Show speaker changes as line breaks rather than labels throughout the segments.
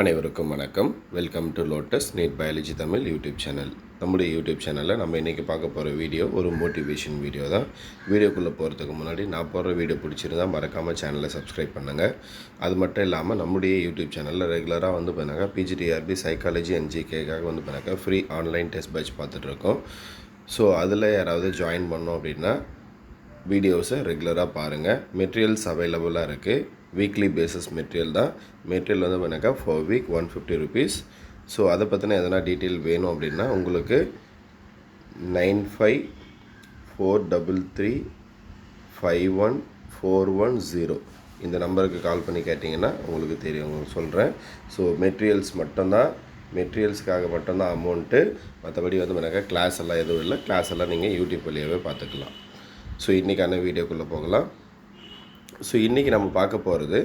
அனைவருக்கும் வணக்கம். Welcome to Lotus NEET biology Tamil YouTube channel நம்முடைய யூடியூப் சேனலில் நம்ம இன்றைக்கி பார்க்க போகிற வீடியோ ஒரு மோட்டிவேஷன் வீடியோ தான். வீடியோக்குள்ளே போகிறதுக்கு முன்னாடி நான் போடுற வீடியோ பிடிச்சிருந்தா மறக்காமல் சேனலை சப்ஸ்கிரைப் பண்ணுங்கள் அது மட்டும் இல்லாமல் நம்முடைய யூடியூப் சேனலில் ரெகுலராக வந்து பண்ணாங்க பிஜிடிஆர்பி சைக்காலஜி என்ஜிகேக்காக வந்து பண்ணாக்க ஃப்ரீ ஆன்லைன் டெஸ்ட் பேட்ச் பார்த்துட்ருக்கோம் ஸோ அதில் யாராவது ஜாயின் பண்ணோம் அப்படின்னா வீடியோஸை ரெகுலராக பாருங்கள் மெட்டீரியல்ஸ் அவைலபிளாக இருக்குது வீக்லி பேசிஸ் மெட்டீரியல் தான். மெட்டீரியல் வந்து பண்ணாக்கா four week one fifty rupees so அதை பற்றின எதனா டீட்டெயில் வேணும் அப்படின்னா உங்களுக்கு nine five four double three five one four one zero இந்த நம்பருக்கு கால் பண்ணி கேட்டிங்கன்னா உங்களுக்கு தெரியும் உங்களுக்கு சொல்கிறேன் ஸோ மெட்டீரியல்ஸ் மட்டும்தான். மெட்டீரியல்ஸ்க்காக மட்டும்தான் அமௌண்ட்டு மற்றபடி வந்து பண்ணாக்கா கிளாஸ் எல்லாம் எதுவும் இல்லை. கிளாஸ் எல்லாம் நீங்கள் யூடியூப் வழியாகவே பார்த்துக்கலாம். ஸோ இன்றைக்கான வீடியோக்குள்ளே போகலாம். ஸோ இன்றைக்கி நம்ம பார்க்க போகிறது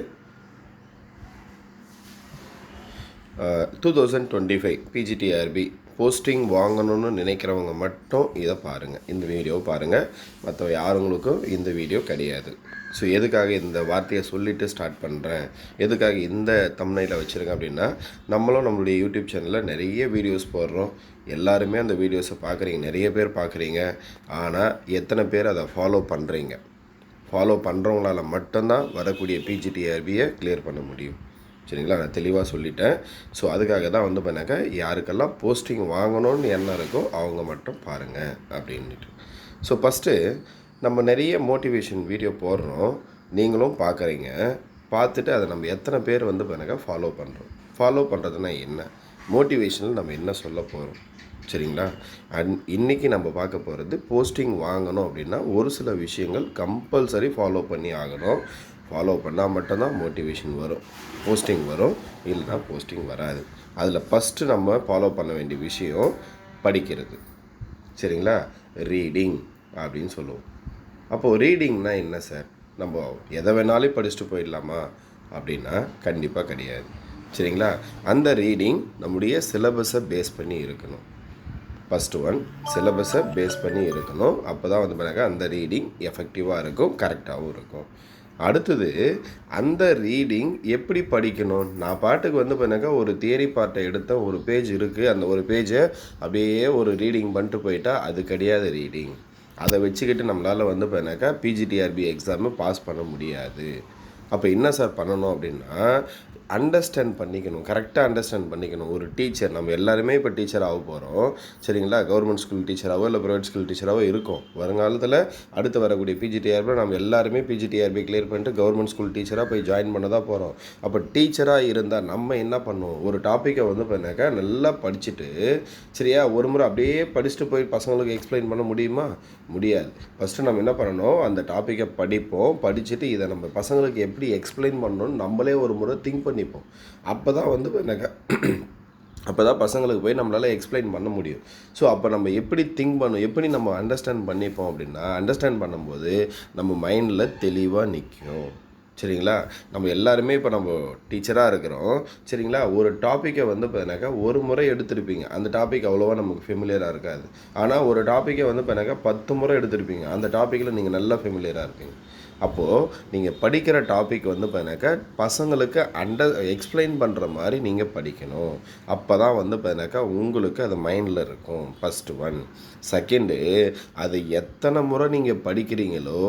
two thousand twenty five PGTRB posting வாங்கணும்னு நினைக்கிறவங்க மட்டும் இதை பாருங்கள் இந்த வீடியோவை பாருங்கள் மற்ற யாருங்களுக்கும் இந்த வீடியோ கிடையாது. ஸோ எதுக்காக இந்த வார்த்தையை சொல்லிவிட்டு ஸ்டார்ட் பண்ணுறேன் எதுக்காக இந்த தம்னையில் வச்சுருக்கேன் அப்படின்னா நம்மளும் நம்மளுடைய யூடியூப் சேனலில் நிறைய வீடியோஸ் போடுறோம். எல்லாருமே அந்த வீடியோஸை பார்க்குறீங்க நிறைய பேர் பார்க்குறீங்க ஆனால் எத்தனை பேர் அதை ஃபாலோ பண்ணுறீங்க ஃபாலோ பண்ணுறவங்களால மட்டும்தான் வரக்கூடிய பிஜிடிஆர்பியை கிளியர் பண்ண முடியும். சரிங்களா? நான் தெளிவாக சொல்லிட்டேன். ஸோ அதுக்காக தான் வந்து பண்ணாக்க யாருக்கெல்லாம் போஸ்டிங் வாங்கணும்னு எண்ணம் இருக்கோ அவங்க மட்டும் பாருங்கள் அப்படின்ட்டு ஸோ ஃபஸ்ட்டு நம்ம நிறைய மோட்டிவேஷன் வீடியோ போடுறோம். நீங்களும் பார்க்குறீங்க பார்த்துட்டு அதை நம்ம எத்தனை பேர் வந்து பண்ணாக்க ஃபாலோ பண்ணுறோம் ஃபாலோ பண்ணுறதுனா என்ன? மோட்டிவேஷனில் நம்ம என்ன சொல்ல போகிறோம் சரிங்களா? அண்ட் இன்றைக்கி நம்ம பார்க்க போகிறது போஸ்டிங் வாங்கணும் அப்படின்னா ஒரு சில விஷயங்கள் கம்பல்சரி ஃபாலோ பண்ணி ஆகணும். ஃபாலோ பண்ணால் மட்டும்தான் மோட்டிவேஷன் வரும். போஸ்டிங் வரும். இல்லைனா போஸ்டிங் வராது. அதில் ஃபஸ்ட்டு நம்ம ஃபாலோ பண்ண வேண்டிய விஷயம் படிக்கிறது. சரிங்களா? ரீடிங் அப்படின்னு சொல்லுவோம். அப்போது ரீடிங்னா என்ன சார்? நம்ம எதை வேணாலும் படிச்சுட்டு போயிடலாமா? அப்படின்னா கண்டிப்பாக கிடையாது. சரிங்களா? அந்த ரீடிங் நம்முடைய சிலபஸை பேஸ் பண்ணி இருக்கணும். ஃபஸ்ட்டு ஒன் சிலபஸை பேஸ் பண்ணி இருக்கணும் அப்போ தான் வந்து பண்ணாக்க அந்த ரீடிங் எஃபெக்டிவாக இருக்கும் கரெக்டாகவும் இருக்கும். அடுத்தது அந்த ரீடிங் எப்படி படிக்கணும்? நான் பாட்டுக்கு வந்து பண்ணாக்கா ஒரு தியரி பார்ட்டை எடுத்த ஒரு பேஜ் இருக்குது அந்த ஒரு பேஜை அப்படியே ஒரு ரீடிங் பண்ணிட்டு போயிட்டால் அது கிடையாது ரீடிங் அதை வச்சுக்கிட்டு நம்மளால் வந்து பண்ணாக்கா பிஜிடிஆர்பி எக்ஸாமு பாஸ் பண்ண முடியாது. அப்போ என்ன சார் பண்ணணும் அப்படின்னா அண்டர்ஸ்டாண்ட் பண்ணிக்கணும். கரெக்டாக அண்டர்ஸ்டாண்ட் பண்ணிக்கணும். ஒரு டீச்சர் நம்ம எல்லாருமே இப்போ டீச்சர் ஆக போகிறோம் சரிங்களா? கவர்மெண்ட் ஸ்கூல் டீச்சராகவோ இல்லை ப்ரைவேட் ஸ்கூல் டீச்சராகவோ இருக்கும். வருங்காலத்தில் அடுத்து வரக்கூடிய பிஜிடிஆர்பியில் நம்ம எல்லாருமே பிஜிடிஆர்பி கிளியர் பண்ணிட்டு கவர்மெண்ட் ஸ்கூல் டீச்சராக போய் ஜாயின் பண்ண தான் போகிறோம் அப்போ டீச்சராக இருந்தால் நம்ம என்ன பண்ணுவோம்? ஒரு டாப்பிக்கை வந்து பண்ணாக்கா நல்லா படிச்சுட்டு சரியா? ஒரு முறை அப்படியே படிச்சுட்டு போய் பசங்களுக்கு எக்ஸ்பிளைன் பண்ண முடியுமா? முடியாது. ஃபஸ்ட்டு நம்ம என்ன பண்ணணும்? அந்த டாப்பிக்கை படிப்போம். படிச்சுட்டு இதை நம்ம பசங்களுக்கு எப்படி எக்ஸ்பிளைன் பண்ணணும்னு நம்மளே ஒரு முறை திங்க் பண்ணிப்போம். அப்போ தான் வந்து எனக்கு அப்போ தான் பசங்களுக்கு போய் நம்மளால் எக்ஸ்பிளைன் பண்ண முடியும். ஸோ அப்போ நம்ம எப்படி திங்க் பண்ணும் எப்படி நம்ம அண்டர்ஸ்டாண்ட் பண்ணிப்போம் அப்படின்னா அண்டர்ஸ்டாண்ட் பண்ணும்போது நம்ம மைண்டில் தெளிவாக நிற்கும் சரிங்களா? நம்ம எல்லாருமே இப்போ நம்ம டீச்சராக இருக்கிறோம். சரிங்களா? ஒரு டாப்பிக்கை வந்து பார்த்தீங்கன்னாக்கா ஒரு முறை எடுத்திருப்பீங்க. அந்த டாபிக் அவ்வளோவா நமக்கு ஃபெமிலியராக இருக்காது. ஆனால் ஒரு டாப்பிக்கை வந்து பார்த்தீங்கன்னாக்கா பத்து முறை எடுத்திருப்பீங்க. அந்த டாப்பிக்கில் நீங்கள் நல்லா ஃபெமிலியராக இருப்பீங்க. அப்போது நீங்கள் படிக்கிற டாபிக் வந்து பார்த்தீங்கன்னாக்கா பசங்களுக்கு அண்டர் எக்ஸ்பிளைன் பண்ணுற மாதிரி நீங்கள் படிக்கணும். அப்போ தான் வந்து பார்த்தீங்கன்னாக்கா உங்களுக்கு அது மைண்டில் இருக்கும் ஃபஸ்ட்டு ஒன் செகண்டு அது எத்தனை முறை நீங்கள் படிக்கிறீங்களோ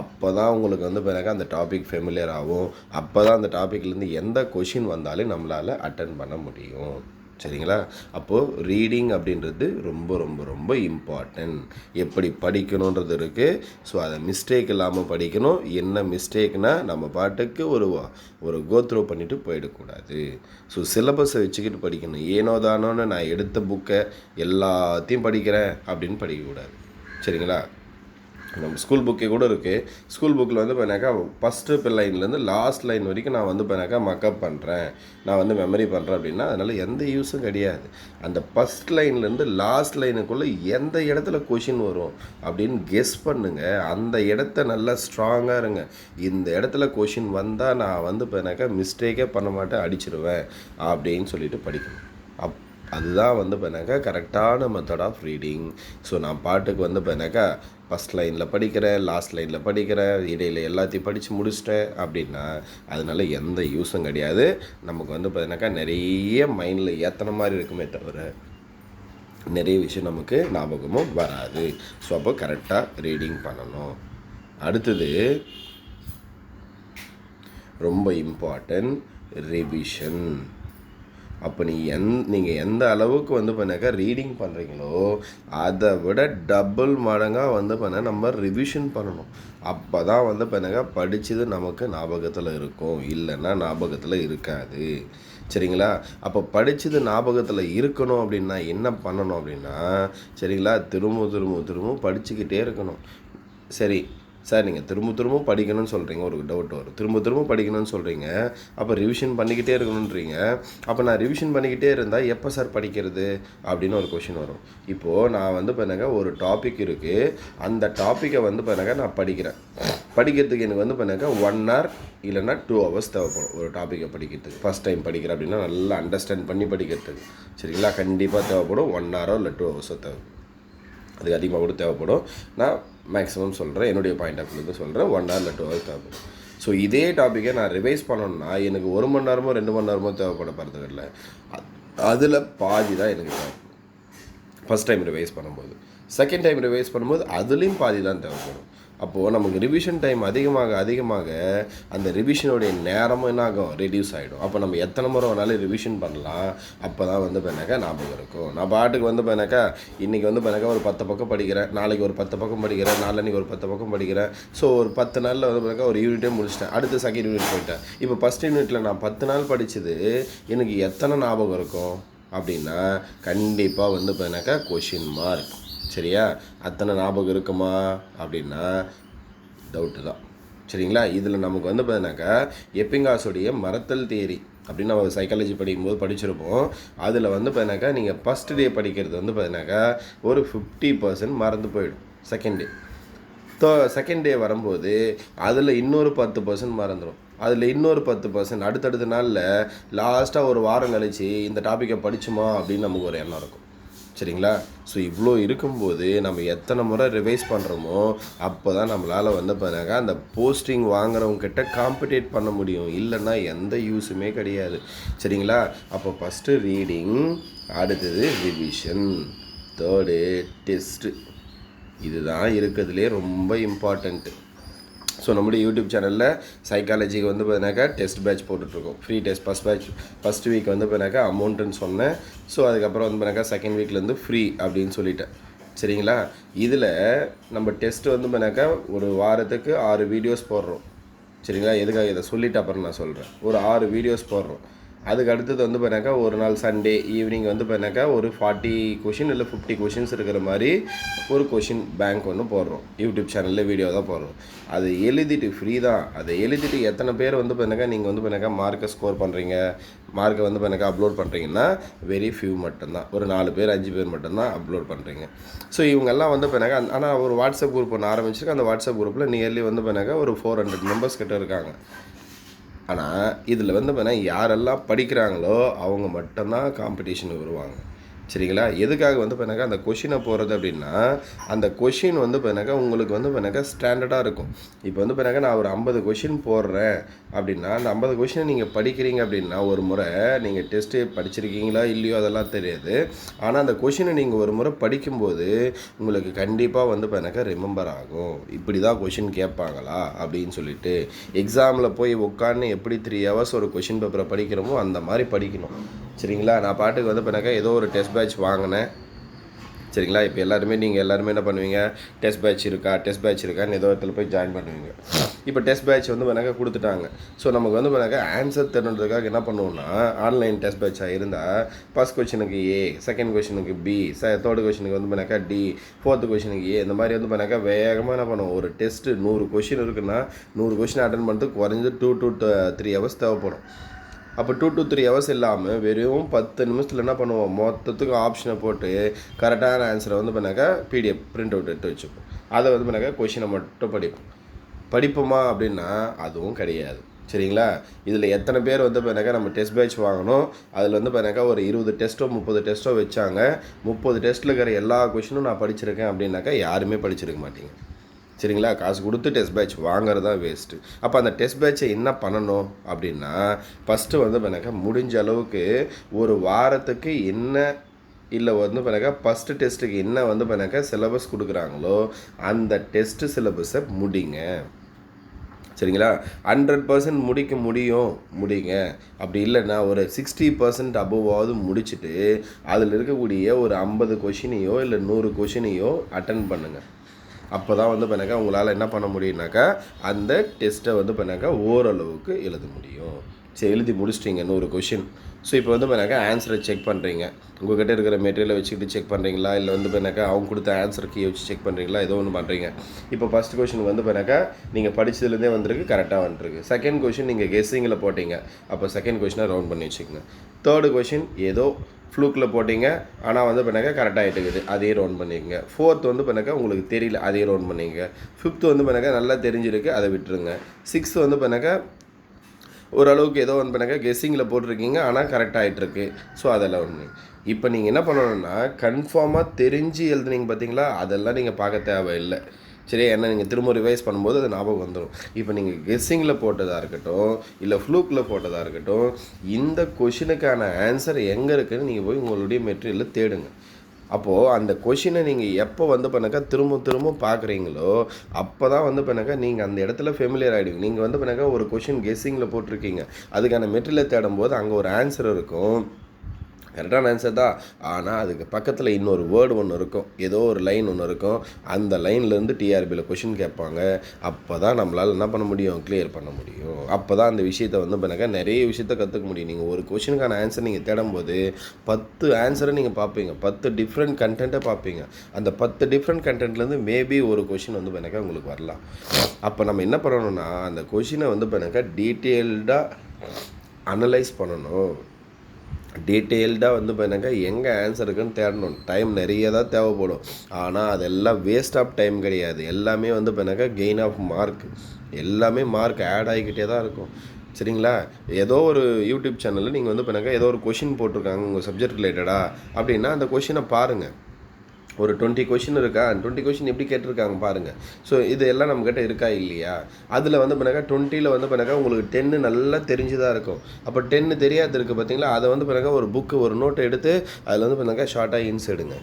அப்போ தான் உங்களுக்கு வந்து பார்த்தீங்கன்னாக்கா அந்த டாபிக் ஃபெமிலியர் ஆகும். அப்போ தான் அந்த டாப்பிக்லேருந்து எந்த கொஷின் வந்தாலும் நம்மளால் அட்டன் பண்ண முடியும். சரிங்களா? அப்போது ரீடிங் அப்படின்றது ரொம்ப ரொம்ப ரொம்ப இம்பார்ட்டன்ட் எப்படி படிக்கணுன்றது இருக்குது ஸோ அதை மிஸ்டேக் இல்லாமல் படிக்கணும். என்ன மிஸ்டேக்னால் நம்ம பாட்டுக்கு ஒரு ஒரு கோத்ரோ பண்ணிவிட்டு போயிடக்கூடாது. ஸோ சிலபஸை வச்சுக்கிட்டு படிக்கணும். ஏனோ தானோன்னு நான் எடுத்த புக்கை எல்லாத்தையும் படிக்கிறேன் அப்படின்னு படிக்கக்கூடாது. சரிங்களா? நம்ம ஸ்கூல் புக்கே கூட இருக்குது ஸ்கூல் புக்கில் வந்து பண்ணாக்கா ஃபஸ்ட்டு இப்போ லைன்லேருந்து லாஸ்ட் லைன் வரைக்கும் நான் வந்து பண்ணாக்கா மக்கப் பண்ணுறேன் நான் வந்து மெமரி பண்ணுறேன் அப்படின்னா அதனால் எந்த யூஸும் கிடையாது. அந்த ஃபஸ்ட் லைன்லேருந்து லாஸ்ட் லைனுக்குள்ளே எந்த இடத்துல கொஷின் வரும் அப்படின்னு கெஸ் பண்ணுங்கள் அந்த இடத்த நல்லா ஸ்ட்ராங்காக இருங்க. இந்த இடத்துல கொஷின் வந்தால் நான் வந்து பண்ணாக்கா மிஸ்டேக்கே பண்ண மாட்டேன் அடிச்சிருவேன் அப்படின்னு சொல்லிட்டு படிக்கணும். அப் அதுதான் வந்து பண்ணாக்கா கரெக்டான மெத்தட் ஆஃப் ரீடிங் ஸோ நான் பாட்டுக்கு வந்து பண்ணாக்கா ஃபஸ்ட் லைனில் படிக்கிறேன் லாஸ்ட் லைனில் படிக்கிறேன் இடையில் எல்லாத்தையும் படித்து முடிச்சிட்டேன் அப்படின்னா அதனால எந்த யூஸும் கிடையாது. நமக்கு வந்து பார்த்தீங்கன்னாக்கா நிறைய மைண்டில் ஏற்றின மாதிரி இருக்குமே தவிர நிறைய விஷயம் நமக்கு ஞாபகமும் வராது. ஸோ அப்போ கரெக்டாக ரீடிங் பண்ணணும். அடுத்தது ரொம்ப இம்பார்ட்டன்ட் ரிவிஷன் அப்போ நீ எந் நீங்கள் எந்த அளவுக்கு வந்து பண்ணாக்கா ரீடிங் பண்ணுறீங்களோ அதை விட டபுள் மடங்காக வந்து பண்ண நம்ம ரிவிஷன் பண்ணணும். அப்போ தான் வந்து பண்ணாக்கா படித்தது நமக்கு ஞாபகத்தில் இருக்கும். இல்லைன்னா ஞாபகத்தில் இருக்காது. சரிங்களா? அப்போ படித்தது ஞாபகத்தில் இருக்கணும் அப்படின்னா என்ன பண்ணணும் அப்படின்னா சரிங்களா? திரும்ப திரும்ப திரும்ப படிச்சுக்கிட்டே இருக்கணும். சரி சார் நீங்கள் திரும்ப திரும்ப படிக்கணும்னு சொல்கிறீங்க ஒரு டவுட் வரும். திரும்ப திரும்ப படிக்கணும்னு சொல்கிறீங்க அப்போ ரிவிஷன் பண்ணிக்கிட்டே இருக்கணுன்றீங்க அப்போ நான் ரிவிஷன் பண்ணிக்கிட்டே இருந்தால் எப்போ சார் படிக்கிறது? அப்படின்னு ஒரு கொஷின் வரும். இப்போது நான் வந்து பண்ணாங்க ஒரு டாபிக் இருக்குது அந்த டாப்பிக்கை வந்து பண்ணாங்க நான் படிக்கிறேன். படிக்கிறதுக்கு எனக்கு வந்து பண்ணாக்க ஒன் ஹவர் இல்லைன்னா டூ ஹவர்ஸ் தேவைப்படும் ஒரு டாப்பிக்கை படிக்கிறதுக்கு. ஃபஸ்ட் டைம் படிக்கிறேன் அப்படின்னா நல்லா அண்டர்ஸ்டாண்ட் பண்ணி படிக்கிறதுக்கு. சரிங்களா? கண்டிப்பாக தேவைப்படும். ஒன் ஹவரோ இல்லை டூ ஹவர்ஸோ தேவை அதுக்கு அதிகமாக கூட தேவைப்படும். நான் மேக்ஸிமம் சொல்கிறேன் என்னுடைய பாயிண்ட் ஆஃப் வியூ சொல்கிறேன் ஒன் ஹவர் இல்லை டூ ஹவர்ஸ் தேவைப்படும் ஸோ இதே டாப்பிக்கை நான் ரிவைஸ் பண்ணணும்னா எனக்கு ஒரு மணி நேரமோ ரெண்டு மணி நேரமோ தேவைப்பட போகிறது இல்லை. அதில் பாதி தான் எனக்கு தேவை. ஃபஸ்ட் டைம் ரிவைஸ் பண்ணும்போது. செகண்ட் டைம் ரிவைஸ் பண்ணும்போது அதுலேயும் பாதி தான் தேவைப்படும். அப்போது நமக்கு ரிவிஷன் டைம் அதிகமாக அதிகமாக அந்த ரிவிஷனுடைய நேரமும் என்ன ஆகும்? ரெடியூஸ் ஆகிடும் அப்போ நம்ம எத்தனை முறை வேணாலும் ரிவிஷன் பண்ணலாம். அப்போ தான் வந்து பண்ணாக்கா ஞாபகம் இருக்கும். நான் பாட்டுக்கு வந்து பண்ணாக்கா இன்றைக்கி வந்து பண்ணாக்கா ஒரு பத்து பக்கம் படிக்கிறேன். நாளைக்கு ஒரு பத்து பக்கம் படிக்கிறேன். நாளைக்கு ஒரு பத்து பக்கம் படிக்கிறேன். ஸோ ஒரு பத்து நாளில் வந்து பண்ணாக்கா ஒரு யூனிட்டே முடிச்சிட்டேன். அடுத்து செகண்ட் யூனிட் போயிட்டேன். இப்போ ஃபஸ்ட் யூனிட்டில் நான் பத்து நாள் படித்தது எனக்கு எத்தனை ஞாபகம் இருக்கும்? அப்படின்னா கண்டிப்பாக வந்து பண்ணாக்கா கொஷின் மார்க் சரியா? அத்தனை ஞாபகம் இருக்குமா? அப்படின்னா டவுட்டு தான். சரிங்களா? இதில் நமக்கு வந்து பார்த்தீங்கன்னாக்கா எப்பிங்காஸுடைய மரத்தல் தேரி அப்படின்னு நம்ம சைக்காலஜி படிக்கும்போது படிச்சிருப்போம். அதில் வந்து பார்த்தீங்கன்னாக்கா நீங்கள் ஃபஸ்ட் டே படிக்கிறது வந்து பார்த்தீங்கன்னாக்கா ஒரு ஃபிஃப்டி பர்சன்ட் மறந்து போயிடும். செகண்ட் டே தோ செகண்ட் டே வரும்போது அதில் இன்னொரு பத்து பர்சன்ட் மறந்துடும் அதில் இன்னொரு பத்து பர்சன்ட் அடுத்தடுத்த நாளில் லாஸ்ட்டாக ஒரு வாரம் கழித்து இந்த டாப்பிக்கை படிச்சுமா? அப்படின்னு நமக்கு ஒரு எண்ணம் இருக்கும். சரிங்களா? ஸோ இவ்வளோ இருக்கும்போது நம்ம எத்தனை முறை ரிவைஸ் பண்ணுறோமோ அப்போ தான் நம்மளால் வந்து பண்ணாக்கா அந்த போஸ்டிங் வாங்குறவங்கிட்ட காம்படேட் பண்ண முடியும். இல்லைன்னா எந்த யூஸுமே கிடையாது. சரிங்களா? அப்போ ஃபஸ்ட்டு ரீடிங் அடுத்தது ரிவிஷன் தேர்டு டெஸ்ட்டு இதுதான் இருக்கிறதுலே ரொம்ப இம்பார்ட்டண்ட்டு ஸோ நம்மளுடைய யூடியூப் சேனலில் சைக்காலஜிக்கு வந்து பார்த்தீங்கன்னாக்கா டெஸ்ட் பேட்ச் போட்டுட்ருக்கோம். Free test first batch first week வந்து பார்த்தீங்கன்னாக்கா அமௌண்ட்டுன்னு சொன்னேன். ஸோ அதுக்கப்புறம் வந்து பார்த்தீங்கன்னாக்கா செகண்ட் வீக்லேருந்து ஃப்ரீ அப்படின்னு சொல்லிட்டேன். சரிங்களா? இதில் நம்ம டெஸ்ட் வந்து பார்த்தீங்கன்னாக்கா ஒரு வாரத்துக்கு ஆறு வீடியோஸ் போடுறோம். சரிங்களா? எதுக்காக இதை சொல்லிவிட்டு அப்புறம் நான் சொல்கிறேன் ஒரு ஆறு வீடியோஸ் போடுறோம். அதுக்கு அடுத்தது வந்து பார்த்தாக்கா ஒரு நாள் சண்டே ஈவினிங் வந்து பார்த்தாக்கா ஒரு ஃபார்ட்டி கொஷின் இல்லை ஃபிஃப்டி கொஷின்ஸ் இருக்கிற மாதிரி ஒரு கொஷின் பேங்க் ஒன்று போடுறோம். யூடியூப் சேனலில் வீடியோ தான் போடுறோம். அது எழுதிட்டு ஃப்ரீ தான். அதை எழுதிட்டு எத்தனை பேர் வந்து பார்த்தாக்கா நீங்கள் வந்து பார்த்தாக்கா மார்க்கை ஸ்கோர் பண்ணுறீங்க மார்க்கை வந்து பார்த்தாக்கா அப்லோட் பண்ணுறீங்கன்னா வெரி ஃபியூ மட்டும்தான். ஒரு நாலு பேர் அஞ்சு பேர் மட்டும்தான் அப்லோட் பண்ணுறீங்க ஸோ இவங்கெல்லாம் வந்து பார்த்தாக்கா ஆனால் ஒரு வாட்ஸ்அப் குரூப் ஒன்று ஆரம்பிச்சிருக்கு. அந்த வாட்ஸ்அப் குரூப்பில் நியர்லி வந்து பார்த்தாக்கா ஒரு ஃபோர் ஹண்ட்ரட் மெம்பர்ஸ் கிட்ட இருக்காங்க. ஆனால் இதில் வந்து பார்த்தீங்கன்னா யாரெல்லாம் படிக்கிறாங்களோ அவங்க மட்டும்தான் காம்படிஷனுக்கு வருவாங்க. சரிங்களா? எதுக்காக வந்து பண்ணாக்கா அந்த கொஷினை போகிறது அப்படின்னா அந்த கொஷின் வந்து பண்ணாக்கா உங்களுக்கு வந்து பண்ணாக்கா ஸ்டாண்டர்டாக இருக்கும். இப்போ வந்து பண்ணாக்கா நான் ஒரு ஐம்பது கொஷின் போடுறேன் அப்படின்னா அந்த ஐம்பது கொஷினை நீங்கள் படிக்கிறீங்க அப்படின்னா ஒரு முறை நீங்கள் டெஸ்ட்டு படிச்சிருக்கீங்களா இல்லையோ அதெல்லாம் தெரியாது. ஆனால் அந்த கொஷினை நீங்கள் ஒரு முறை படிக்கும்போது உங்களுக்கு கண்டிப்பாக வந்து பண்ணாக்கா ரிமெம்பர் ஆகும். இப்படி தான் கொஷின் கேட்பாங்களா அப்படின்னு சொல்லிட்டு எக்ஸாமில் போய் உட்காந்து எப்படி த்ரீ ஹவர்ஸ் ஒரு கொஷின் பேப்பரை படிக்கிறோமோ அந்த மாதிரி படிக்கணும். சரிங்களா? நான் பாட்டுக்கு வந்து பண்ணாக்கா ஏதோ ஒரு டெஸ்ட் பேட்ச் வாங்கினேன். சரிங்களா? இப்போ எல்லாருமே நீங்கள் எல்லாருமே என்ன பண்ணுவீங்க? டெஸ்ட் பேட்ச் இருக்கா? டெஸ்ட் பேட்ச் இருக்கான்னு ஏதோ இடத்துல போய் ஜாயின் பண்ணுவீங்க. இப்போ டெஸ்ட் பேட்ச் வந்து பண்ணாக்கா கொடுத்துட்டாங்க. ஸோ நமக்கு வந்து பண்ணாக்கா ஆன்சர் தெரியணுன்றதுக்காக என்ன பண்ணுவோம்னா ஆன்லைன் டெஸ்ட் பேட்சாக இருந்தால் ஃபஸ்ட் கொஷனுக்கு ஏ செகண்ட் கொஷனுக்கு பி ச தேர்ட் கொஷனுக்கு வந்து பண்ணாக்கா டி ஃபோர்த்து கொஷனுக்கு ஏ இந்த மாதிரி வந்து பண்ணாக்கா வேகமாக என்ன பண்ணுவோம்? ஒரு டெஸ்ட்டு நூறு கொஷின் இருக்குன்னா நூறு கொஷின் அட்டன் பண்ணுறதுக்கு குறைஞ்சது டூ டூ த்ரீ ஹவர்ஸ் தேவைப்படும். அப்போ டூ டு த்ரீ ஹவர்ஸ் இல்லாமல் வெறும் பத்து நிமிஷத்தில் என்ன பண்ணுவோம்? மொத்தத்துக்கும் ஆப்ஷனை போட்டு கரெக்டான ஆன்சரை வந்து பண்ணாக்கா பிடிஎஃப் பிரிண்ட் அவுட் எடுத்து வச்சுப்போம். அதை வந்து பண்ணாக்கா கொஷினை மட்டும் படிப்போம். படிப்போமா அப்படின்னா அதுவும் கிடையாது. சரிங்களா? இதில் எத்தனை பேர் வந்து பார்த்தாக்கா நம்ம டெஸ்ட் பேட்ச் வாங்கணும்? அதில் வந்து பார்த்தாக்கா ஒரு இருபது டெஸ்ட்டோ முப்பது டெஸ்ட்டோ வச்சாங்க. முப்பது டெஸ்ட்டில் இருக்கிற எல்லா கொஷினும் நான் படிச்சிருக்கேன் அப்படின்னாக்கா யாருமே படிச்சிருக்க மாட்டீங்க. சரிங்களா? காசு கொடுத்து டெஸ்ட் பேட்ச் வாங்குறது தான் வேஸ்ட்டு அப்போ அந்த டெஸ்ட் பேட்சை என்ன பண்ணணும் அப்படின்னா ஃபஸ்ட்டு வந்து எனக்கு முடிஞ்ச அளவுக்கு ஒரு வாரத்துக்கு என்ன இல்லை வந்து பண்ணாக்கா ஃபஸ்ட்டு டெஸ்ட்டுக்கு என்ன வந்து பண்ணாக்கா சிலபஸ் கொடுக்குறாங்களோ அந்த டெஸ்ட்டு சிலபஸை முடிங்க. சரிங்களா? ஹண்ட்ரட் பர்சன்ட் முடிக்க முடியும் முடிங்க. அப்படி இல்லைன்னா ஒரு சிக்ஸ்டி பர்சன்ட் அபவாவது முடிச்சுட்டு அதில் இருக்கக்கூடிய ஒரு ஐம்பது கொஷினையோ இல்லை நூறு கொஷினையோ அட்டன் பண்ணுங்கள் அப்போ தான் வந்து பண்ணாக்கா உங்களால் என்ன பண்ண முடியும்னாக்கா அந்த டெஸ்ட்டை வந்து பண்ணாக்கா ஓரளவுக்கு எழுத முடியும். சரி எழுதி முடிச்சிட்டிங்க நூறு கொஷின் ஸோ இப்போ வந்து பண்ணாக்கா ஆன்சரை செக் பண்ணுறீங்க உங்கள்கிட்ட இருக்கிற மெட்டீரியலை வச்சுக்கிட்டு செக் பண்ணுறீங்களா இல்லை வந்து பண்ணாக்கா அவங்க கொடுத்த ஆன்சர் கீயை வச்சு செக் பண்ணுறீங்களா ஏதோ ஒன்று பண்ணுறீங்க இப்போ ஃபஸ்ட் கொஷின் வந்து பண்ணாக்கா நீங்கள் படிச்சதுலேருந்தே வந்திருக்கு கரெக்டாக வந்துருக்கு. செகண்ட் கொஷின் நீங்கள் கெஸ்ஸிங்கில் போட்டீங்க. அப்போ செகண்ட் கொஷினை ரவுண்ட் பண்ணி வச்சுக்கோங்க. தேர்டு கொஷின் ஏதோ ஃப்ளூக்கில் போட்டிங்க ஆனால் வந்து பண்ணாக்கா கரெக்டாக இருக்குது. அதே ரவுண்ட் பண்ணிக்கங்க. ஃபோர்த் வந்து பண்ணாக்கா உங்களுக்கு தெரியல அதே ரவுண்ட் பண்ணிக்கங்க. ஃபிஃப்த் வந்து பண்ணாக்கா நல்லா தெரிஞ்சிருக்கு அதை விட்டுருங்க. சிக்ஸ்த் வந்து பண்ணாக்கா ஓரளவுக்கு ஏதோ வந்து பண்ணாக்கா கெஸ்ஸிங்கில் போட்டிருக்கீங்க ஆனால் கரெக்டாக ஆகிட்டுருக்கு ஸோ அதெல்லாம் ஒன்று இப்போ நீங்கள் என்ன பண்ணணும்னா கன்ஃபார்மாக தெரிஞ்சு எழுதுனீங்க பார்த்தீங்களா அதெல்லாம் நீங்கள் பார்க்க தேவையில்லை. சரி என்ன நீங்கள் திரும்ப ரிவைஸ் பண்ணும்போது அது ஞாபகம் வந்துடும் இப்போ நீங்கள் கெஸ்ஸிங்கில் போட்டதாக இருக்கட்டும் இல்லை ஃப்ளூக்கில் போட்டதாக இருக்கட்டும் இந்த கொஷினுக்கான ஆன்சர் எங்கே இருக்குதுன்னு நீங்கள் போய் உங்களுடைய மெட்டீரியலில் தேடுங்க. அப்போது அந்த கொஷினை நீங்கள் எப்போ வந்து பண்ணாக்கா திரும்ப திரும்ப பார்க்குறீங்களோ அப்போ தான் வந்து பண்ணாக்கா நீங்கள் அந்த இடத்துல ஃபெமிலியர் ஆகிடுவீங்க நீங்கள் வந்து பண்ணாக்கா ஒரு கொஷின் கெஸ்ஸிங்கில் போட்டிருக்கீங்க. அதுக்கான மெட்டீரியலை தேடும்போது அங்கே ஒரு ஆன்சர் இருக்கும். கரெக்டான ஆன்சர் தான். ஆனால் அதுக்கு பக்கத்தில் இன்னொரு வேர்டு ஒன்று இருக்கும். ஏதோ ஒரு லைன் ஒன்று இருக்கும். அந்த லைன்லேருந்து டிஆர்பியில் கொஷின் கேட்பாங்க. அப்போ தான் நம்மளால் என்ன பண்ண முடியும்? கிளியர் பண்ண முடியும். அப்போ தான் அந்த விஷயத்தை வந்து பண்ணக்கா நிறைய விஷயத்த கற்றுக்க முடியும். நீங்கள் ஒரு கொஷினுக்கான ஆன்சர் நீங்கள் தேடும்போது பத்து ஆன்சரை நீங்கள் பார்ப்பீங்க. பத்து டிஃப்ரெண்ட் கண்டென்ட்டை பார்ப்பீங்க. அந்த பத்து டிஃப்ரெண்ட் கண்டென்ட்லேருந்து மேபி ஒரு கொஷின் வந்து பண்ணாக்கா உங்களுக்கு வரலாம். அப்போ நம்ம என்ன பண்ணணும்னா அந்த கொஷினை வந்து பண்ணாக்கா டீட்டெயில்டாக அனலைஸ் பண்ணணும். டீட்டெயில்டாக வந்து பண்ணாக்கா எங்கே ஆன்சர் இருக்குன்னு தேடணும். டைம் நிறைய தான் தேவைப்படும். ஆனால் அதெல்லாம் வேஸ்ட் ஆஃப் டைம் கிடையாது. எல்லாமே வந்து பண்ணாக்கா கெயின் ஆஃப் மார்க் எல்லாமே மார்க் ஆட் ஆகிக்கிட்டே தான் இருக்கும். சரிங்களா? ஏதோ ஒரு யூடியூப் சேனலில் நீங்கள் வந்து பண்ணாக்கா ஏதோ ஒரு கொஷின் போட்டிருக்காங்க உங்கள் சப்ஜெக்ட் ரிலேட்டடாக அப்படின்னா அந்த கொஷினை பாருங்கள் ஒரு டுவெண்ட்டி கொஷின் இருக்கா? டுவெண்ட்டி கொஷின் எப்படி கேட்டிருக்காங்க பாருங்கள் ஸோ இது எல்லாம் நம்மக்கிட்ட இருக்கா இல்லையா? அதில் வந்து பண்ணாக்கா டுவெண்ட்டியில் வந்து பண்ணாக்கா உங்களுக்கு டென்னு நல்லா தெரிஞ்சுதான் இருக்கும். அப்போ டென்னு தெரியாது இருக்குது பார்த்தீங்களா அதை வந்து பண்ணாக்கா ஒரு புக்கு ஒரு நோட்டை எடுத்து அதில் வந்து பண்ணாக்கா ஷார்ட்டாக இன்ஸ் எடுங்க.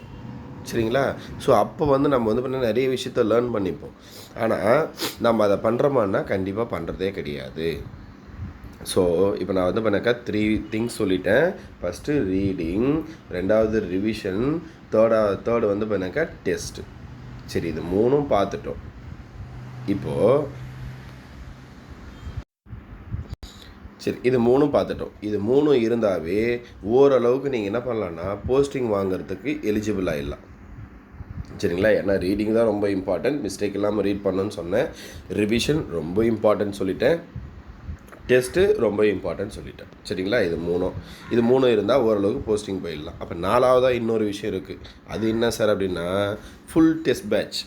சரிங்களா? ஸோ அப்போ வந்து நம்ம வந்து பண்ண நிறைய விஷயத்த லேர்ன் பண்ணிப்போம். ஆனால் நம்ம அதை பண்ணுறோமான்னா கண்டிப்பாக பண்ணுறதே கிடையாது. ஸோ இப்போ நான் வந்து பண்ணாக்கா த்ரீ திங்ஸ் சொல்லிட்டேன். ஃபஸ்ட்டு ரீடிங் ரெண்டாவது ரிவிஷன் தேர்டா தேர்டு uh, வந்து பண்ணாக்கா டெஸ்ட்டு சரி இது மூணும் பார்த்துட்டோம். இப்போது சரி இது மூணும் பார்த்துட்டோம். இது மூணும் இருந்தாவே ஓரளவுக்கு நீங்கள் என்ன பண்ணலான்னா போஸ்டிங் வாங்குறதுக்கு எலிஜிபிள் ஆகிடலாம் சரிங்களா? ஏன்னா ரீடிங் தான் ரொம்ப இம்பார்ட்டன்ட் மிஸ்டேக் இல்லாமல் ரீட் பண்ணணும்னு சொன்னேன். ரிவிஷன் ரொம்ப இம்பார்ட்டன்ட் சொல்லிட்டேன். டெஸ்ட்டு ரொம்ப இம்பார்ட்டன்ட் சொல்லிட்டேன். சரிங்களா? இது மூணும். இது மூணும் இருந்தால் ஓரளவுக்கு போஸ்டிங் போயிடலாம். அப்போ நாலாவதாக இன்னொரு விஷயம் இருக்குது அது என்ன சார் அப்படின்னா ஃபுல் டெஸ்ட் பேட்ச்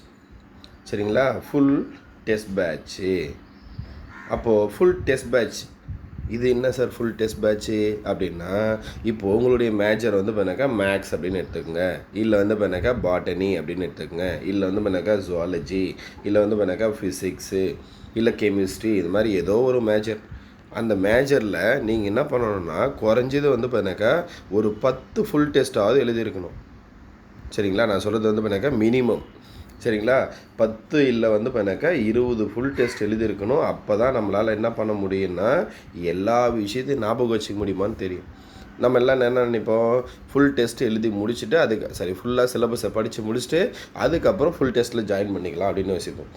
சரிங்களா? ஃபுல் டெஸ்ட் பேட்ச்சு அப்போது ஃபுல் டெஸ்ட் பேட்ச் இது என்ன சார் ஃபுல் டெஸ்ட் பேட்ச்சு அப்படின்னா இப்போது உங்களுடைய மேஜர் வந்து பண்ணாக்கா மேக்ஸ் அப்படின்னு எடுத்துக்கோங்க. இல்லை வந்து பண்ணாக்கா பாட்டனி அப்படின்னு எடுத்துக்கோங்க. இல்லை வந்து பண்ணாக்கா ஜுவாலஜி இல்லை வந்து பண்ணாக்கா ஃபிசிக்ஸு இல்லை கெமிஸ்ட்ரி இது மாதிரி ஏதோ ஒரு மேஜர் அந்த மேஜரில் நீங்கள் என்ன பண்ணணும்னா குறைஞ்சது வந்து பண்ணாக்கா ஒரு பத்து ஃபுல் டெஸ்ட்டாவது எழுதியிருக்கணும். சரிங்களா? நான் சொல்கிறது வந்து பண்ணாக்கா மினிமம் சரிங்களா? பத்து இல்லை வந்து பண்ணாக்கா இருபது ஃபுல் டெஸ்ட் எழுதியிருக்கணும். அப்போ தான் நம்மளால் என்ன பண்ண முடியும்னா எல்லா விஷயத்தையும் ஞாபகம் வச்சுக்க முடியுமான்னு தெரியும். நம்ம எல்லாம் என்ன நினைப்போம்? ஃபுல் டெஸ்ட் எழுதி முடிச்சுட்டு அதுக்கு சரி ஃபுல்லாக சிலபஸை படித்து முடிச்சுட்டு அதுக்கப்புறம் ஃபுல் டெஸ்ட்டில் ஜாயின் பண்ணிக்கலாம் அப்படின்னு யோசிப்போம்.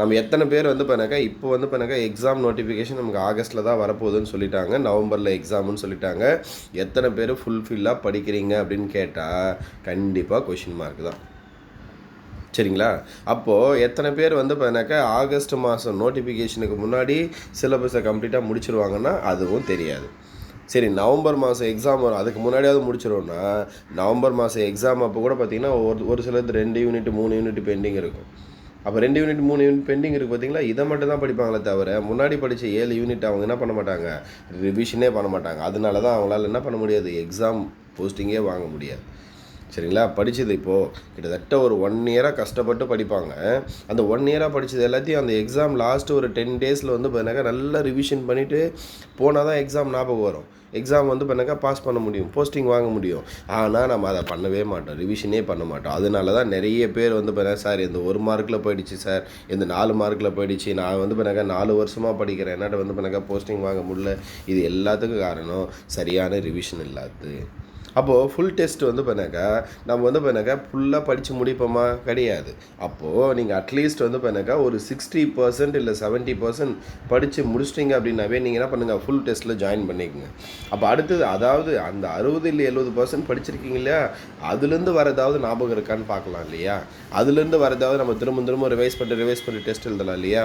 நம்ம எத்தனை பேர் வந்து பண்ணாக்கா இப்போ வந்து பண்ணாக்கா எக்ஸாம் நோட்டிஃபிகேஷன் நமக்கு ஆகஸ்ட்டில் தான் வரப்போகுதுன்னு சொல்லிட்டாங்க நவம்பரில் எக்ஸாம்னு சொல்லிட்டாங்க. எத்தனை பேர் ஃபுல்ஃபில்லாக படிக்கிறீங்க அப்படின்னு கேட்டால் கண்டிப்பாக கொஷின் மார்க் தான். சரிங்களா? அப்போது எத்தனை பேர் வந்து பார்த்தீங்கன்னாக்கா ஆகஸ்ட் மாதம் நோட்டிஃபிகேஷனுக்கு முன்னாடி சிலபஸை கம்ப்ளீட்டாக முடிச்சிருவாங்கன்னா அதுவும் தெரியாது. சரி நவம்பர் மாதம் எக்ஸாம் வரும். அதுக்கு முன்னாடியாவது முடிச்சிடும்னா நவம்பர் மாதம் எக்ஸாம் அப்போ கூட பார்த்தீங்கன்னா ஒரு ஒரு சிலது ரெண்டு யூனிட் மூணு யூனிட் பெண்டிங் இருக்கும். அப்போ ரெண்டு யூனிட் மூணு யூனிட் பெண்டிங் இருக்குது பார்த்தீங்களா இதை மட்டும் தான் படிப்பாங்களே தவிர முன்னாடி படித்த ஏழு யூனிட் அவங்க என்ன பண்ண மாட்டாங்க? ரிவிஷனே பண்ண மாட்டாங்க. அதனால தான் அவங்களால என்ன பண்ண முடியாது? எக்ஸாம் போஸ்டிங்கே வாங்க முடியாது. சரிங்களா? படித்தது இப்போது கிட்டத்தட்ட ஒரு ஒன் இயராக கஷ்டப்பட்டு படிப்பாங்க. அந்த ஒன் இயராக படித்தது எல்லாத்தையும் அந்த எக்ஸாம் லாஸ்ட்டு ஒரு டென் டேஸில் வந்து பார்த்தினாக்கா நல்லா ரிவிஷன் பண்ணிவிட்டு போனால் தான் எக்ஸாம் ஞாபகம் வரும். எக்ஸாம் வந்து பண்ணாக்கா பாஸ் பண்ண முடியும் போஸ்டிங் வாங்க முடியும். ஆனால் நம்ம அதை பண்ணவே மாட்டோம் ரிவிஷனே பண்ண மாட்டோம். அதனால தான் நிறைய பேர் வந்து பார்த்தா சார் இந்த ஒரு மார்க்கில் போயிடுச்சு சார். இந்த நாலு மார்க்கில் போயிடுச்சு. நான் வந்து பண்ணாக்கா நாலு வருஷமாக படிக்கிறேன். என்னாட்ட வந்து பண்ணாக்கா போஸ்டிங் வாங்க முடியல. இது எல்லாத்துக்கும் காரணம் சரியான ரிவிஷன் இல்லாது அப்போது ஃபுல் டெஸ்ட் வந்து பண்ணாக்கா நம்ம வந்து பண்ணாக்கா ஃபுல்லாக படித்து முடிப்போமா? கிடையாது. அப்போது நீங்கள் அட்லீஸ்ட் வந்து பண்ணாக்கா ஒரு சிக்ஸ்டி பர்சன்ட் இல்லை செவன்ட்டி பர்சன்ட் படித்து முடிச்சிட்டிங்க அப்படின்னாவே நீங்கள் என்ன பண்ணுங்கள் ஃபுல் டெஸ்ட்டில் ஜாயின் பண்ணிக்கோங்க. அப்போ அடுத்தது அதாவது அந்த அறுபது இல்லை எழுபது பர்சன்ட் படிச்சிருக்கீங்க இல்லையா? அதுலேருந்து வரதாவது ஞாபகம் இருக்கான்னு பார்க்கலாம் இல்லையா? அதுலேருந்து வரதாவது நம்ம திரும்ப திரும்ப ரிவைஸ் பண்ணி ரிவைஸ் பண்ணி டெஸ்ட் எழுதலாம் இல்லையா?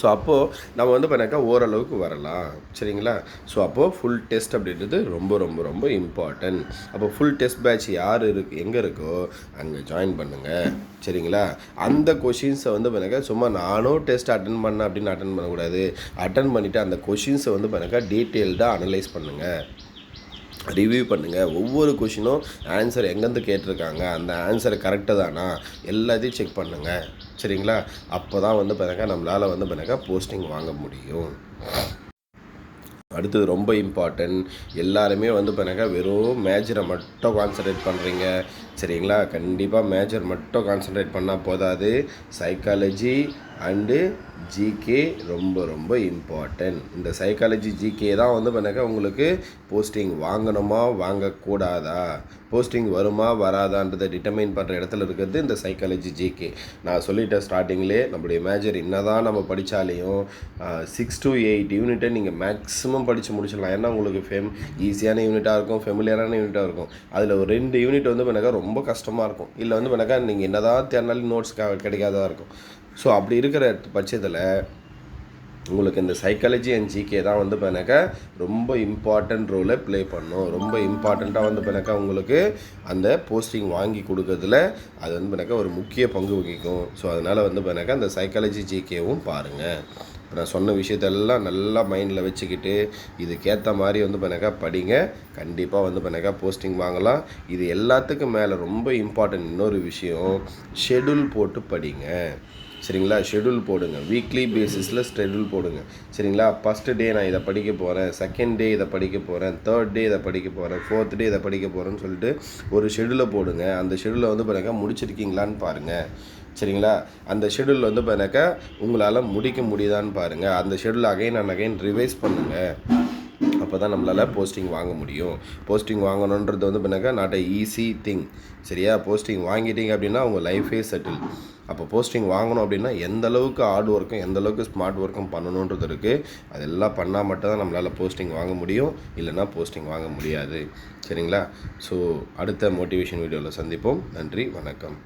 ஸோ அப்போது நம்ம வந்து பண்ணாக்கா ஓரளவுக்கு வரலாம். சரிங்களா? ஸோ அப்போது ஃபுல் டெஸ்ட் அப்படின்றது ரொம்ப ரொம்ப ரொம்ப இம்பார்ட்டன்ட் அப்போ ஃபுல் டெஸ்ட் பேட்ச் யார் இருக்கு எங்கே இருக்கோ அங்கே ஜாயின் பண்ணுங்கள் சரிங்களா? அந்த கொஷின்ஸை வந்து பண்ணாக்கா சும்மா நானும் டெஸ்ட் அட்டன் பண்ணேன் அப்படின்னு அட்டன் பண்ணக்கூடாது. அட்டன் பண்ணிவிட்டு அந்த கொஷின்ஸை வந்து பண்ணாக்கா டீட்டெயில்டாக அனலைஸ் பண்ணுங்கள் ரிவ்யூ பண்ணுங்கள் ஒவ்வொரு கொஷினும் ஆன்சர் எங்கேருந்து கேட்டிருக்காங்க அந்த ஆன்சர் கரெக்டு தானா? எல்லாத்தையும் செக் பண்ணுங்கள் சரிங்களா? அப்போ தான் வந்து பிறகு நம்மளால் வந்து பிறகு போஸ்டிங் வாங்க முடியும். அடுத்தது ரொம்ப இம்பார்ட்டன்ட் எல்லாருமே வந்து பிறகு வெறும் மேஜரை மட்டும் கான்சன்ட்ரேட் பண்ணுறீங்க சரிங்களா? கண்டிப்பாக மேஜர் மட்டும் கான்சன்ட்ரேட் பண்ணால் போதாது. சைக்காலஜி அண்டு ஜிகே ரொம்ப ரொம்ப இம்பார்ட்டன்ட் இந்த சைக்காலஜி ஜிகே தான் வந்து பண்ணாக்கா உங்களுக்கு போஸ்டிங் வாங்கணுமா வாங்கக்கூடாதா? போஸ்டிங் வருமா வராதான்றதை டிட்டர்மைன் பண்ணுற இடத்துல இருக்கிறது இந்த சைக்காலஜி ஜிகே நான் சொல்லிட்டேன் ஸ்டார்டிங்லே நம்மளுடைய மேஜர் என்ன தான் நம்ம படித்தாலையும் சிக்ஸ் டு எயிட் யூனிட்டை நீங்கள் மேக்ஸிமம் படித்து முடிச்சிடலாம். ஏன்னா உங்களுக்கு ஃபெம் ஈஸியான யூனிட்டாக இருக்கும் ஃபெமிலியரான யூனிட்டாக இருக்கும். அதில் ஒரு ரெண்டு யூனிட் வந்து பண்ணாக்கா ரொம்ப ரொம்ப கஷ்டமாக இருக்கும். இல்லை வந்து வேணாக்கா நீங்கள் என்ன தான் தேர்னாலும் நோட்ஸ் கிடைக்காதா இருக்கும். ஸோ அப்படி இருக்கிற பட்சத்தில் உங்களுக்கு இந்த சைக்காலஜி அண்ட் ஜிகே தான் வந்து பார்த்தாக்கா ரொம்ப இம்பார்ட்டண்ட் ரோலை ப்ளே பண்ணும். ரொம்ப இம்பார்ட்டண்ட்டாக வந்து பார்த்தாக்கா உங்களுக்கு அந்த போஸ்டிங் வாங்கி கொடுக்கறதுல அது வந்து பார்த்தாக்கா ஒரு முக்கிய பங்கு வகிக்கும். ஸோ அதனால் வந்து பார்த்தாக்கா அந்த சைக்காலஜி ஜிகேவும் பாருங்கள் இப்போ நான் சொன்ன விஷயத்தெல்லாம் நல்லா மைண்டில் வச்சுக்கிட்டு இதுக்கேற்ற மாதிரி வந்து பண்ணாக்கா படிங்க. கண்டிப்பாக வந்து பண்ணாக்கா போஸ்டிங் வாங்கலாம். இது எல்லாத்துக்கும் மேலே ரொம்ப இம்பார்ட்டன்ட் இன்னொரு விஷயம் ஷெடியூல் போட்டு படிங்க. சரிங்களா? ஷெடியூல் போடுங்க. வீக்லி பேசிஸில் ஷெடியூல் போடுங்க. சரிங்களா? ஃபஸ்ட்டு டே நான் இதை படிக்க போகிறேன் செகண்ட் டே இதை படிக்க போகிறேன் தேர்ட் டே இதை படிக்க போகிறேன் ஃபோர்த் டே இதை படிக்க போகிறேன்னு சொல்லிட்டு ஒரு ஷெடியூலை போடுங்க. அந்த ஷெடியூலை வந்து பாருங்கள் முடிச்சிருக்கீங்களான்னு பாருங்கள் சரிங்களா? அந்த ஷெடியூல் வந்து பாருங்க உங்களால் முடிக்க முடியுதான்னு பாருங்கள் அந்த schedule again and again revise பண்ணுங்கள் அப்போ தான் நம்மளால் போஸ்டிங் வாங்க முடியும். போஸ்டிங் வாங்கணுன்றது வந்து பண்ணாக்கா நாட் அ ஈஸி திங் சரியா? போஸ்டிங் வாங்கிட்டீங்க அப்படின்னா உங்கள் லைஃபே செட்டில் அப்போ போஸ்டிங் வாங்கணும் அப்படின்னா எந்த அளவுக்கு ஹார்ட் ஒர்க்கும் எந்த அளவுக்கு ஸ்மார்ட் ஒர்க்கும் பண்ணணுன்றது இருக்குது அதெல்லாம் பண்ணால் மட்டும் தான் நம்மளால் போஸ்டிங் வாங்க முடியும். இல்லைன்னா போஸ்டிங் வாங்க முடியாது. சரிங்களா? ஸோ அடுத்த மோட்டிவேஷன் வீடியோவில் சந்திப்போம். நன்றி வணக்கம்.